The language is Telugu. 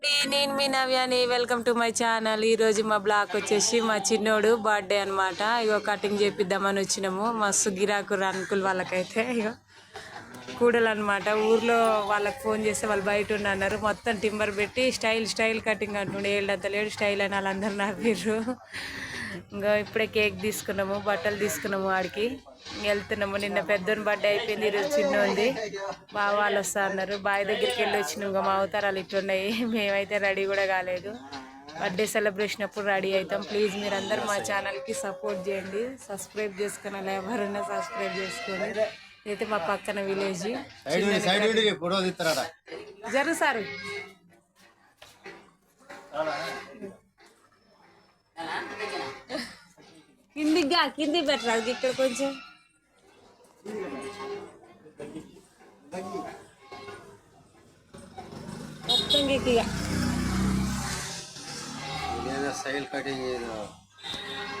అండి, నేను మీ నవ్యాని వెల్కమ్ టు మై ఛానల్. ఈరోజు మా బ్లాక్ వచ్చేసి మా చిన్నోడు బర్త్డే అనమాట ఇగో కటింగ్ చేపిద్దామని వచ్చినాము. మస్తు గిరాకు అంకుల్ వాళ్ళకైతే ఇగో కూడలు అనమాట ఊర్లో వాళ్ళకి ఫోన్ చేస్తే వాళ్ళు బయట ఉన్నారు మొత్తం టింబర్ పెట్టి స్టైల్ స్టైల్ కటింగ్ అంటుండే. ఏళ్ళంత లేడు స్టైల్ అని వాళ్ళందరూ నవ్విర్రు. ఇంకా ఇప్పుడే కేక్ తీసుకున్నాము బట్టలు తీసుకున్నాము వాడికి వెళ్తున్నాము. నిన్న పెద్దోని బర్త్డే అయిపోయింది ఈరోజు చిన్న ఉంది బావ వాళ్ళు వస్తా అన్నారు. బావి దగ్గరికి వెళ్ళి వచ్చినాం. ఇంకా మా అవతారాలు ఇట్లున్నాయి మేమైతే రెడీ కూడా కాలేదు. బర్త్డే సెలబ్రేషన్ అప్పుడు రెడీ అవుతాం. ప్లీజ్ మీరు అందరు మా ఛానల్కి సపోర్ట్ చేయండి. సబ్స్క్రైబ్ చేసుకుని అలా ఎవరైనా సబ్స్క్రైబ్ చేసుకోండి ఇదైతే మా పక్కన విలేజ్ సైడ్ ఉండి సైడ్ ఉండి ఫోటో తీస్తారట జరుగు సార్ కిందిగా కింది పెట్టరా ఇక్కడ కొంచెం మొత్తం గట్టిగా ఇదేదో స్టైల్ కటింగ్ ఏదో చూడగలప్పుడు